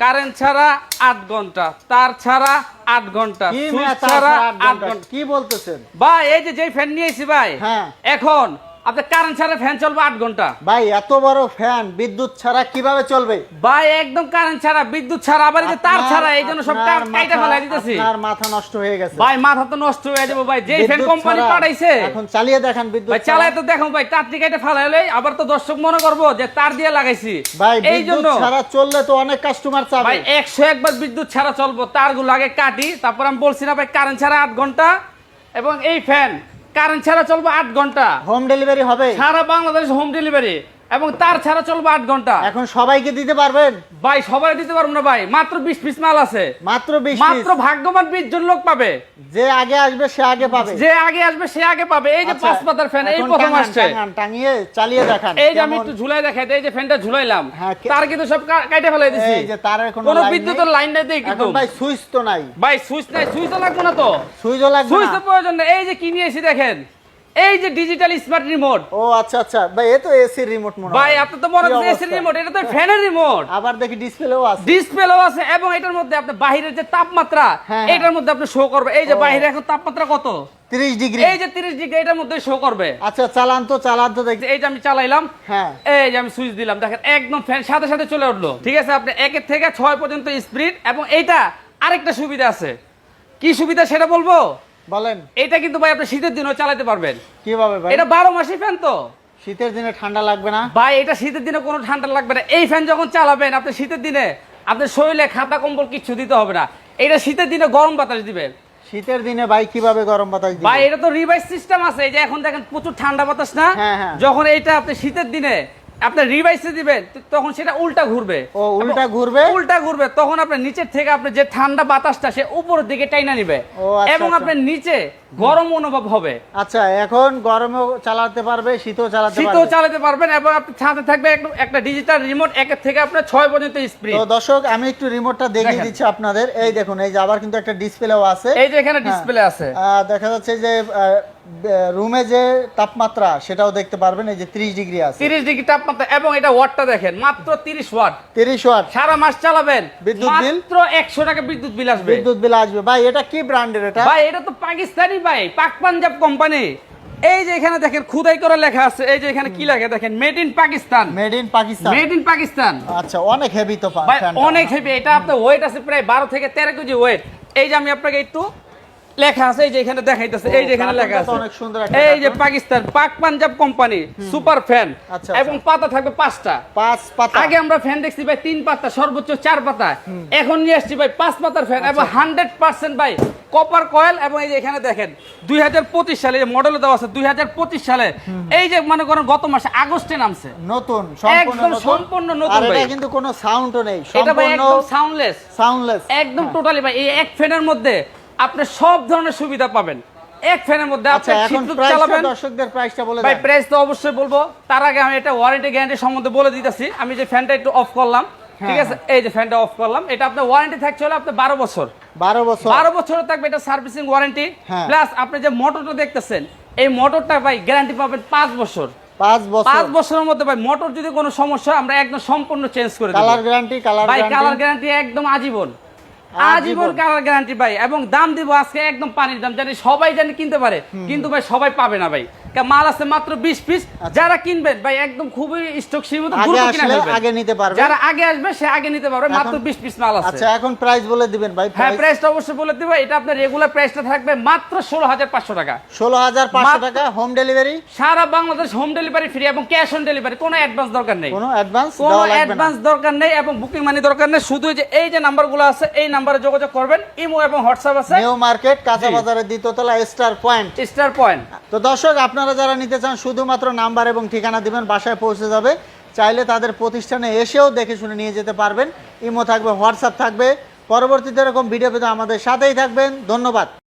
Current ছাড়া আট ঘণ্টা তার ছাড়া আট ঘণ্টা ছাড়া আট ঘণ্টা? কি বলতেছেন ভাই এই যে যেই ফ্যান নিয়েছি ভাই হ্যাঁ। এখন আপনার কারেন্ট ছাড়া ফ্যান চলবে আট ঘণ্টা। ভাই এত বড় ফ্যান বিদ্যুৎ ছাড়া কীভাবে চলবে? ভাই একদম কারেন্ট ছাড়া বিদ্যুৎ ছাড়া আবার এই যে তার ছাড়া এই জন্য সব কাইটা ফেলাই দিতেছি। আপনার মাথা নষ্ট হয়ে গেছে। ভাই মাথা তো নষ্ট হয়ে যাবে ভাই যেই ফ্যান কোম্পানি পাঠাইছে। এখন চালিয়ে দেখান বিদ্যুৎ ভাই চালায় তো ভাই তার ফালাইলে আবার তো দর্শক মনে করব যে তার দিয়ে লাগাইছি। ভাই এই জন্য ছাড়া চললে তো অনেক কাস্টমার চাবে। ভাই একশো একবার বিদ্যুৎ ছাড়া চলবো তারগুলো আগে কাটি তারপর আমি বলছি না ভাই কারেন্ট ছাড়া আট ঘণ্টা এবং এই ফ্যান কারেন্ট ছাড়া চলবো আট ঘণ্টা। হোম ডেলিভারি হবে। সারা বাংলাদেশ হোম ডেলিভারি এবং তার ছাড়া চলবো আট ঘণ্টা। এখন সবাইকে দিতে পারবেন? ভাই সবাই দিতে পারব না ভাই। মাত্র বিশ পিস মাল আছে। মাত্র বিশ মাত্র ভাগ্যবান বিশ জন লোক পাবে। যে আগে আসবে সে আগে পাবে। যে আগে আসবে সে আগে পাবে। এই যে আচ্ছা, পাঁচ পাতার ফ্যান এই প্রথম আসছে। টাঙিয়ে চালিয়ে দেখান। এই যে আমি একটু ঝুলাই দেখাই এই যে ফ্যানটা ঝুলাইলাম। হ্যাঁ, তার কিন্তু সব কা- কাইটে ফেলাই দিছি। এই যে তার কোনো কোনো লাইন বিদ্যুতের লাইন নাই দেই কিন্তু। ভাই সুইচ তো নাই। ভাই সুইচ নাই সুইচ লাগবে না তো। সুইচও লাগবে সুইচ তো না। প্রয়োজন নেই। এই যে কি নিয়েছি দেখেন। এই যে ডিজিটাল স্মার্ট রিমোট ও আচ্ছা আচ্ছা। ভাই এ তো এসি রিমোট মনে ভাই আপনি তো মনে করছেন এসি রিমোট এটা তো ফ্যানের রিমোট আবার দেখি ডিসপ্লেও আছে। ডিসপ্লেও আছে এবং এটার মধ্যে আপনি বাহিরের যে তাপমাত্রা হ্যাঁ, হ্যাঁ। এটার মধ্যে আপনি শো করবে। এই যে ও। বাইরে এখন তাপমাত্রা কত? 30 ডিগ্রি। এই যে 30 ডিগ্রি এটার মধ্যে শো করবে। আচ্ছা চালান তো চালান তো দেখি। এই যে আমি চালাইলাম। হ্যাঁ। এই যে আমি সুইচ দিলাম। দেখেন একদম ফ্যান সাথে সাথে চলে উঠল। ঠিক আছে আপনি একের থেকে ছয় পর্যন্ত স্পিড এবং এইটা আরেকটা সুবিধা আছে। কি সুবিধা সেটা বলব? বলেন। এটা কিন্তু ভাই আপনি শীতের দিনেও চালাতে পারবেন। কীভাবে ভাই? এটা বারো মাসি ফ্যান তো। শীতের দিনে ঠান্ডা লাগবে না? ভাই এটা শীতের দিনে কোনো ঠান্ডা লাগবে না। এই ফ্যান যখন চালাবেন আপনি শীতের দিনে আপনার শরীরে খাতা কম্বল কিচ্ছু দিতে হবে না। এটা শীতের দিনে গরম বাতাস দিবে শীতের দিনে ভাই কীভাবে গরম বাতাস দিবে ভাই এটা তো রিভাইস সিস্টেম আছে। এই যে এখন দেখেন প্রচুর ঠান্ডা বাতাস না? হ্যাঁ, হ্যাঁ। যখন এইটা আপনি শীতের দিনে আপনার রিভাইসে দিবেন তখন সেটা উল্টা ঘুরবে। ও উল্টা ঘুরবে? উল্টা ঘুরবে তখন আপনার নিচের থেকে আপনার যে ঠান্ডা বাতাসটা সে উপরের দিকে টাইনা নিবে। আচ্ছা, এবং আচ্ছা। আপনার নিচে গরম অনুভব হবে। আচ্ছা এখন গরমেও চালাতে পারবে শীতও চালাতে শীতেও পারবে। চালাতে পারবেন এবং আপনি সাথে থাকবে একটা- ডিজিটাল রিমোট একের থেকে আপনার ছয় পর্যন্ত স্প্রিড তো দর্শক আমি একটু রিমোটটা দেখিয়ে। দিচ্ছি আপনাদের। এই দেখুন এই যে আবার কিন্তু একটা ডিসপ্লেও আছে। এই যে এখানে হ্যাঁ। ডিসপ্লে আছে। দেখা যাচ্ছে যে রুমে যে তাপমাত্রা সেটাও দেখতে পারবেন এই যে 30 ডিগ্রি আছে। তিরিশ ডিগ্রি তাপমাত্রা এবং এটা ওয়াটটা দেখেন মাত্র তিরিশ ওয়াট। 30 ওয়াট। সারা মাস চালাবেন বিদ্যুৎ বিল? মাত্র একশো টাকা বিদ্যুৎ বিল আসবে। বিদ্যুৎ বিল আসবে। ভাই এটা কি ব্র্যান্ডের এটা? ভাই এটা তো পাকিস্তানি ভাই পাক পাঞ্জাব কোম্পানি। এই যে এখানে দেখেন খুদাই করে লেখা আছে এই যে এখানে কি লেখা দেখেন made in Pakistan made in Pakistan made in Pakistan আচ্ছা অনেক হেভি তো ভাই অনেক হেভি এটা আপনার ওয়েট আছে প্রায় বারো থেকে তেরো কেজি ওয়েট এই যে আমি আপনাকে একটু লেখা আছে এই যে এখানে দেখাইতেছে এই যে এখানে লেখা আছে। অনেক সুন্দর এই যে পাকিস্তান পাক পাঞ্জাব কোম্পানি সুপার ফ্যান আচ্ছা, এবং পাতা থাকবে পাঁচটা। পাঁচ পাতা। আগে আমরা ফ্যান দেখছি ভাই তিন পাতা সর্বোচ্চ চার পাতা। এখন নিয়ে আসছি ভাই পাঁচ পাতার ফ্যান এবং আচ্ছা। হান্ড্রেড পার্সেন্ট ভাই কপার কয়েল এবং এই যে এখানে দেখেন দুই হাজার পঁচিশ সালে মডেল দেওয়া আছে দুই হাজার পঁচিশ সালে। এই যে মনে করেন গত মাসে আগস্টে নামছে। নতুন একদম সম্পূর্ণ নতুন ভাই। কিন্তু কোনো সাউন্ডও নেই এটা ভাই একদম সাউন্ডলেস সাউন্ডলেস একদম টোটালি ভাই এই এক ফ্যানের মধ্যে আপনি সব ধরনের সুবিধা পাবেন। এক ফ্যানের মধ্যে আচ্ছা আপনি এখন চালাবেন। দর্শকদের প্রাইসটা বলে ভাই প্রাইস তো অবশ্যই বলব। তার আগে আমি এটা ওয়ারেন্টি গ্যারান্টি সম্বন্ধে বলে দিতেছি। আমি যে ফ্যানটা একটু অফ করলাম ঠিক হ্যাঁ, আছে? এই যে ফ্যানটা অফ করলাম এটা আপনার ওয়ারেন্টি থাকছে হলো আপনার বারো বছর। 12 বছর। বারো বছর থাকবে এটা সার্ভিসিং ওয়ারেন্টি হ্যাঁ। প্লাস আপনি যে মোটরটা দেখতেছেন এই মোটরটা ভাই গ্যারান্টি পাবেন পাঁচ বছর। 5 বছর। পাঁচ বছরের মধ্যে ভাই মোটর যদি কোনো সমস্যা হয়, আমরা একদম সম্পূর্ণ চেঞ্জ করে দেবো। কালার গ্যারান্টি কালার ভাই কালার গ্যারান্টি একদম আজীবন। আজীবন। কালার গ্যারান্টি ভাই? এবং দাম দিব আজকে একদম পানির দাম জানি সবাই জানি কিনতে পারে কিন্তু ভাই সবাই পাবে না ভাই। মাল আছে মাত্র বিশ পিস যারা কিনবেন ভাই একদম খুবই স্টক সীমিত আগে দ্রুত কিনে ফেলবেন। আগে নিতে পারবে। যারা আগে আসবে সে আগে নিতে পারবে মাত্র এখন- বিশ পিস মাল আছে। আচ্ছা এখন প্রাইস বলে দিবেন ভাই হ্যাঁ প্রাইসটা অবশ্যই বলে দিব এটা আপনার রেগুলার প্রাইসটা থাকবে মাত্র ষোলো হাজার পাঁচশো টাকা। 16500 মাত্র- টাকা হোম ডেলিভারি সারা বাংলাদেশ হোম ডেলিভারি ফ্রি এবং ক্যাশ অন ডেলিভারি কোনো অ্যাডভান্স দরকার নেই। কোনো অ্যাডভান্স কোনো অ্যাডভান্স দরকার নেই এবং বুকিং মানি দরকার নেই শুধু যে এই যে নাম্বারগুলো আছে এই নাম্বারে যোগাযোগ করবেন ইমো এবং হোয়াটসঅ্যাপ আছে। নিউ মার্কেট কাঁচা। বাজারের দ্বিতীয়তলা স্টার পয়েন্ট। Star point. তো দর্শক আপনারা যারা নিতে চান শুধুমাত্র নাম্বার এবং ঠিকানা দিবেন বাসায় পৌঁছে যাবে। চাইলে তাদের প্রতিষ্ঠানে এসেও দেখে শুনে নিয়ে যেতে পারবেন। ইমো থাকবে হোয়াটসঅ্যাপ থাকবে। পরবর্তীতে এরকম ভিডিও পেতে আমাদের সাথেই থাকবেন। ধন্যবাদ।